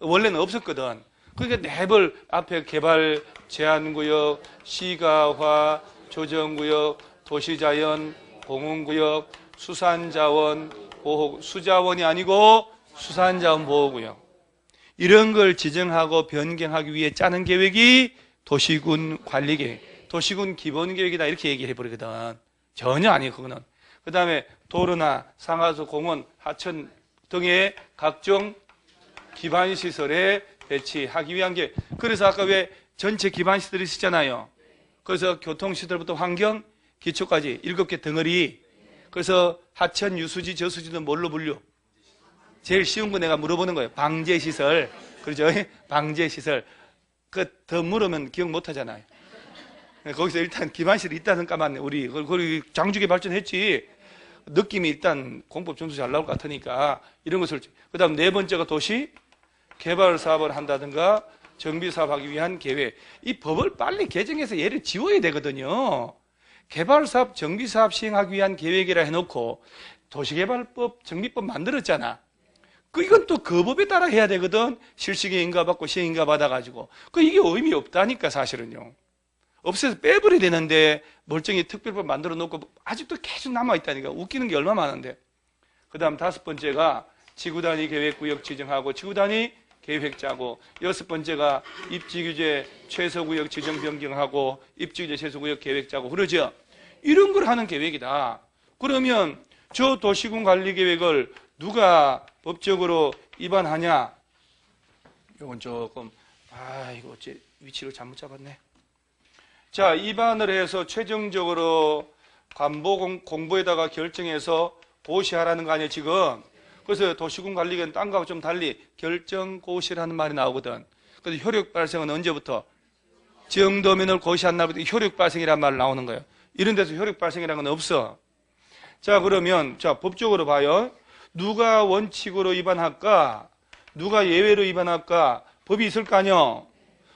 원래는 없었거든. 그러니까 랩을 앞에 개발 제한구역, 시가화, 조정구역, 도시자연, 공원구역, 수산자원, 보호, 수자원이 아니고 수산자원 보호구역. 이런 걸 지정하고 변경하기 위해 짜는 계획이 도시군 관리계획, 도시군 기본계획이다 이렇게 얘기해 버리거든. 전혀 아니에요, 그거는. 그 다음에 도로나 상하수, 공원, 하천 등의 각종 기반 시설에 배치하기 위한 게 그래서 아까 왜 전체 기반 시설이 있었잖아요. 그래서 교통 시설부터 환경, 기초까지 일곱 개 덩어리 그래서 하천, 유수지, 저수지는 뭘로 분류? 제일 쉬운 거 내가 물어보는 거예요. 방제 시설. 그렇죠? 방제 시설. 그 더 물으면 기억 못 하잖아요. 거기서 일단 기반실이 있다는 까만 우리 거기 장주기 발전했지. 느낌이 일단 공법 점수 잘 나올 것 같으니까 이런 것을 그다음 네 번째가 도시 개발 사업을 한다든가 정비 사업하기 위한 계획. 이 법을 빨리 개정해서 얘를 지워야 되거든요. 개발 사업, 정비 사업 시행하기 위한 계획이라 해놓고 도시개발법, 정비법 만들었잖아. 그 이건 또 그 법에 따라 해야 되거든. 실시계 인가 받고 시행인가 받아가지고. 그 이게 의미 없다니까 사실은요. 없애서 빼버려야 되는데 멀쩡히 특별법 만들어 놓고 아직도 계속 남아 있다니까. 웃기는 게 얼마 많은데. 그 다음 다섯 번째가 지구 단위 계획구역 지정하고 지구 단위 계획 짜고 여섯 번째가 입지규제 최소구역 지정 변경하고 입지규제 최소구역 계획 짜고 그러죠. 이런 걸 하는 계획이다. 그러면 저 도시군 관리 계획을 누가 법적으로 위반하냐? 이건 조금 아 이거 어째 위치를 잘못 잡았네. 자 위반을 해서 최종적으로 관보 공- 공부에다가 결정해서 고시하라는 거 아니에요 지금? 그래서 도시군 관리계는 딴 거하고 좀 달리 결정 고시라는 말이 나오거든. 그래서 효력 발생은 언제부터? 정도면을 고시한 날부터 효력 발생이란 말 나오는 거예요. 이런 데서 효력 발생이라는 건 없어. 자, 그러면, 자, 법적으로 봐요. 누가 원칙으로 위반할까? 누가 예외로 위반할까? 법이 있을 거 아니요?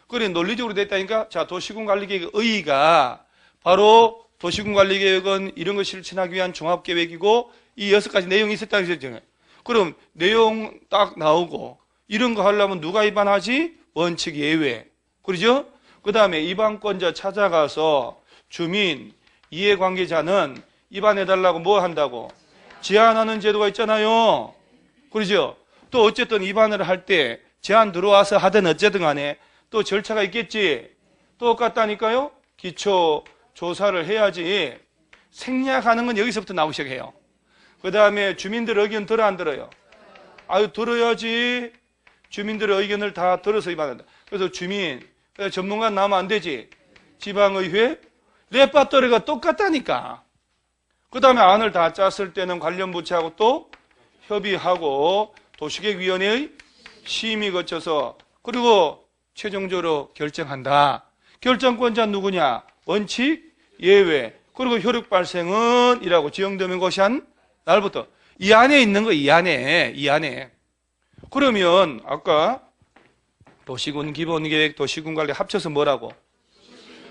그래, 논리적으로 됐다니까? 자, 도시군 관리계획 의의가 바로 도시군 관리계획은 이런 걸 실천하기 위한 종합계획이고 이 여섯 가지 내용이 있었다는 거죠. 그럼 내용 딱 나오고 이런 거 하려면 누가 위반하지? 원칙 예외. 그러죠? 그 다음에 위반권자 찾아가서 주민, 이해관계자는 위반해달라고 뭐 한다고? 제한하는 제도가 있잖아요. 그러죠? 또 어쨌든 위반을 할 때 제한 들어와서 하든 어쨌든 간에 또 절차가 있겠지. 똑같다니까요? 기초 조사를 해야지. 생략하는 건 여기서부터 나오기 시작해요. 그 다음에 주민들 의견 들어 안 들어요? 아유, 들어야지. 주민들의 의견을 다 들어서 위반한다. 그래서 주민, 전문가 나오면 안 되지. 지방의회, 레파토리가 똑같다니까. 그 다음에 안을 다 짰을 때는 관련 부처하고 또 협의하고 도시계획위원회의 심의 거쳐서 그리고 최종적으로 결정한다. 결정권자 누구냐? 원칙, 예외. 그리고 효력 발생은 이라고 지정되는 것이 한 날부터. 이 안에 있는 거 이 안에 이 안에. 그러면 아까 도시군 기본 계획 도시군 관리 합쳐서 뭐라고?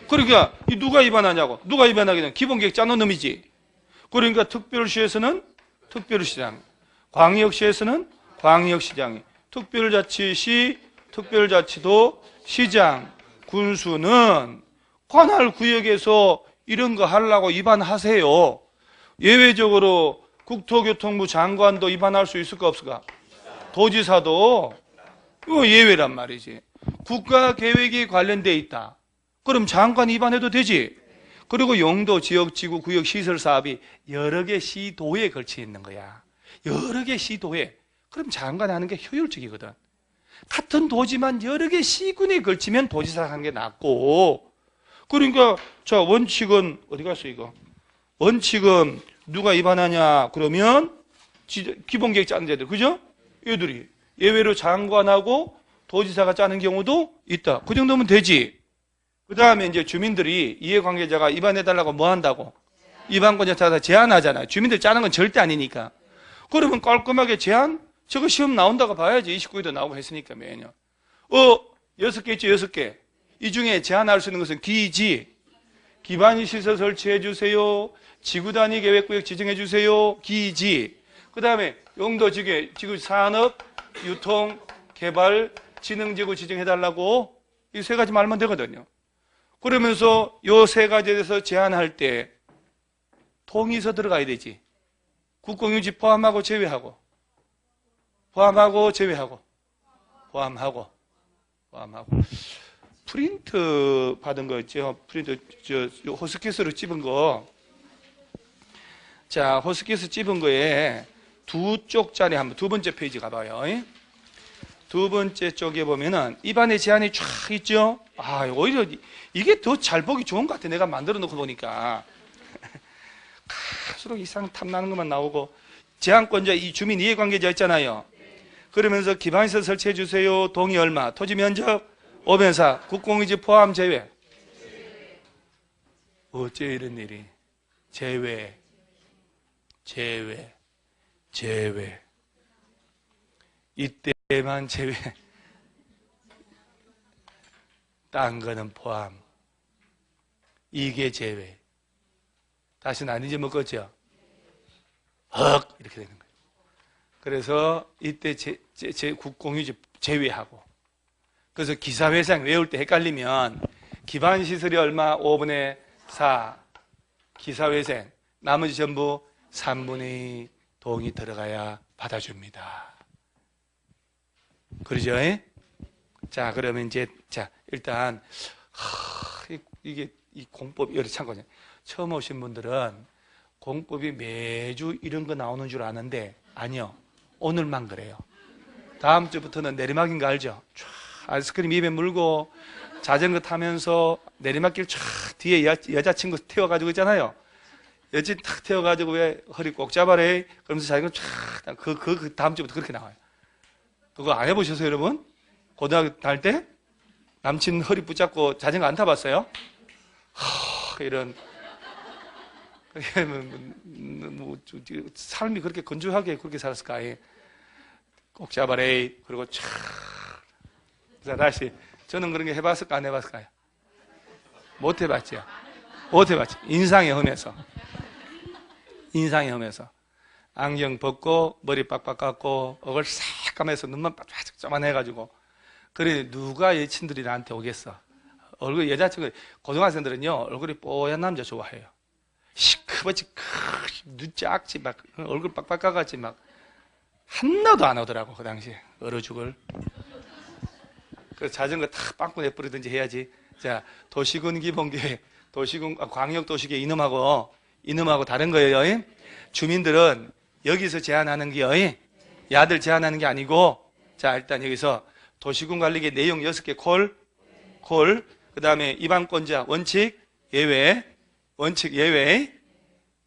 그러니까 이 누가 위반하냐고. 누가 위반하기는 기본 계획 짜놓은 놈이지. 그러니까 특별시에서는 특별시장 광역시에서는 광역시장이 특별자치시 특별자치도 시장 군수는 관할 구역에서 이런 거 하려고 위반하세요. 예외적으로 국토교통부 장관도 위반할 수 있을까 없을까? 도지사도 이거 예외란 말이지. 국가 계획이 관련돼 있다. 그럼 장관 위반해도 되지. 그리고 용도, 지역, 지구, 구역, 시설 사업이 여러 개 시도에 걸쳐 있는 거야. 여러 개 시도에. 그럼 장관이 하는 게 효율적이거든. 같은 도지만 여러 개 시군에 걸치면 도지사 하는 게 낫고. 그러니까 자 원칙은 어디 갔어 이거? 원칙은 누가 위반하냐 그러면 지- 기본 계획 짜는 데들 그죠? 얘들이 예외로 장관하고 도지사가 짜는 경우도 있다. 그 정도면 되지. 그 다음에 이제 주민들이 이해관계자가 위반해달라고 뭐 한다고? 위반권자 찾아서 제한하잖아요. 주민들 짜는 건 절대 아니니까. 그러면 깔끔하게 제한? 저거 시험 나온다고 봐야지. 29일도 나오고 했으니까 매년. 어, 여섯 개 있죠, 여섯 개. 이 중에 제한할 수 있는 것은 기지. 기반 시설 설치해 주세요. 지구 단위 계획구역 지정해 주세요. 기지. 그 다음에 용도 지구, 지구 산업, 유통, 개발 지능 지구 지정해 달라고 이 세 가지 말만 되거든요. 그러면서 요 세 가지에 대해서 제안할 때 동의서 들어가야 되지. 국공유지 포함하고 제외하고 포함하고 제외하고 포함하고 포함하고 프린트 받은 거 있죠? 프린트 저 호스키스로 찍은 거. 자, 호스키스 찍은 거에 두 쪽짜리 한번 두 번째 페이지 가봐요. 두 번째 쪽에 보면은 입안에 제한이 쫙 있죠? 아, 오히려 이게 더 잘 보기 좋은 것 같아. 내가 만들어 놓고 보니까. 갈수록 이상 탐나는 것만 나오고 제한권자 이 주민 이해관계자 있잖아요. 그러면서 기반시설 설치해 주세요. 동의 얼마? 토지 면적 5변사 국공유지 포함 제외. 어째 이런 일이? 제외. 제외. 제외. 이때만 제외. 딴 거는 포함. 이게 제외. 다시는 안 잊어먹었죠? 헉! 이렇게 되는 거예요. 그래서 이때 제, 제, 제 국공유지 제외하고. 그래서 기사회생 외울 때 헷갈리면 기반시설이 얼마? 5분의 4. 기사회생. 나머지 전부 3분의 2 동이 들어가야 받아줍니다. 그러죠? 자, 그러면 이제, 자, 일단, 하, 이- 이게, 이 공법이, 여기 참고요. 처음 오신 분들은 공법이 매주 이런 거 나오는 줄 아는데, 아니요. 오늘만 그래요. 다음 주부터는 내리막인 거 알죠? 촤, 아이스크림 입에 물고 자전거 타면서 내리막길 촤 뒤에 여, 여자친구 태워가지고 있잖아요. 여친 탁 태워가지고 왜 허리 꼭 잡아래? 그러면서 자전거 촤 그, 그, 그 다음 주부터 그렇게 나와요. 그거 안 해보셨어요, 여러분? 고등학교 다닐 때? 남친 허리 붙잡고 자전거 안 타봤어요? 하, 이런. 뭐, 뭐, 삶이 그렇게 건조하게 그렇게 살았을까? 꼭 잡아래. 그리고 촤. 자, 다시. 저는 그런 게 해봤을까, 안 해봤을까요? 못 해봤죠. 못 해봤죠. 인상에 험해서. 인상에 험해서. 안경 벗고, 머리 빡빡 깎고, 얼굴 싹 감아서 눈만 빡빡 쪼만해가지고. 그래, 누가 여친들이 나한테 오겠어? 얼굴, 여자친구, 고등학생들은요, 얼굴이 뽀얀 남자 좋아해요. 시커멓지, 크, 눈 작지, 막, 얼굴 빡빡 깎았지, 막. 하나도 안 오더라고, 그 당시에. 얼어 죽을. 그래서 자전거 탁 빵꾸 내버리든지 해야지. 자, 도시군 기본계, 도시군, 아, 광역도시계 이놈하고, 이놈하고 다른 거예요. 예? 주민들은 여기서 제한하는 게요. 예? 야들 제한하는 게 아니고, 자, 일단 여기서 도시군 관리계 내용 6개 콜, 콜, 그 다음에 입안권자 원칙, 예외, 원칙 예외.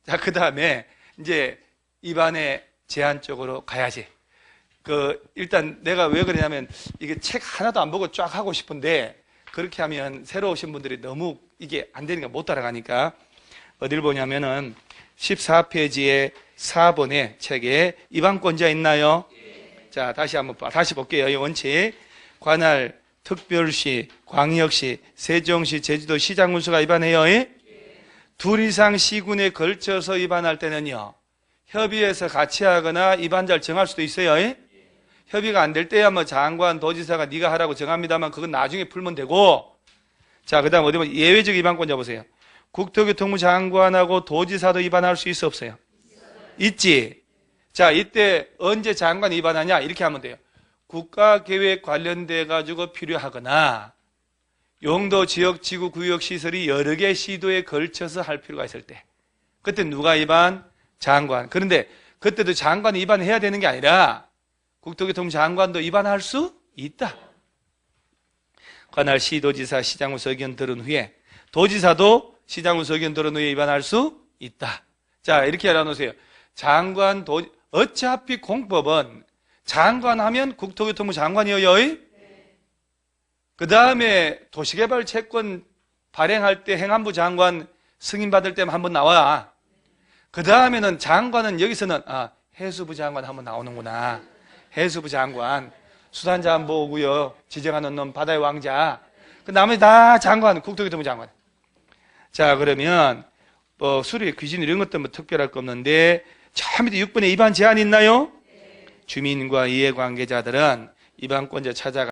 자, 그 다음에 이제 입안의 제한 쪽으로 가야지. 그, 일단 내가 왜 그러냐면 이게 책 하나도 안 보고 쫙 하고 싶은데 그렇게 하면 새로 오신 분들이 너무 이게 안 되니까 못 따라가니까 어딜 보냐면은 14페이지에 4번에 책에 입안권자 있나요? 자, 다시 한번, 봐- 다시 볼게요. 이 원칙. 관할, 특별시, 광역시, 세종시, 제주도 시장 군수가 위반해요. 예? 둘 이상 시군에 걸쳐서 위반할 때는요. 협의해서 같이 하거나 위반자를 정할 수도 있어요. 예? 협의가 안 될 때야 뭐 장관, 도지사가 네가 하라고 정합니다만 그건 나중에 풀면 되고. 자, 그 다음 어디 보면 예외적 위반권자 보세요. 국토교통부 장관하고 도지사도 위반할 수 있어 없어요? 있지. 자, 이때 언제 장관 위반하냐? 이렇게 하면 돼요. 국가계획 관련돼 가지고 필요하거나 용도 지역 지구 구역 시설이 여러 개 시도에 걸쳐서 할 필요가 있을 때. 그때 누가 위반? 장관. 그런데 그때도 장관 위반해야 되는 게 아니라 국토교통부 장관도 위반할 수 있다. 관할 시도지사 시장훈 의견 들은 후에 도지사도 시장훈 의견 들은 후에 위반할 수 있다. 자, 이렇게 알아놓으세요. 장관, 도, 어차피 공법은 장관 하면 국토교통부 장관이에요. 그 다음에 도시개발 채권 발행할 때 행안부 장관 승인받을 때만 한번 나와. 그 다음에는 장관은 여기서는, 아, 해수부 장관 한번 나오는구나. 해수부 장관. 수산자원보호구역 지정하는 놈 바다의 왕자. 그 나머지 다 장관, 국토교통부 장관. 자, 그러면, 뭐, 수리, 귀신 이런 것도 뭐 특별할 거 없는데, 저 밑에 6번에 위반 제한 있나요? 주민과 이해관계자들은 입항권자 찾아가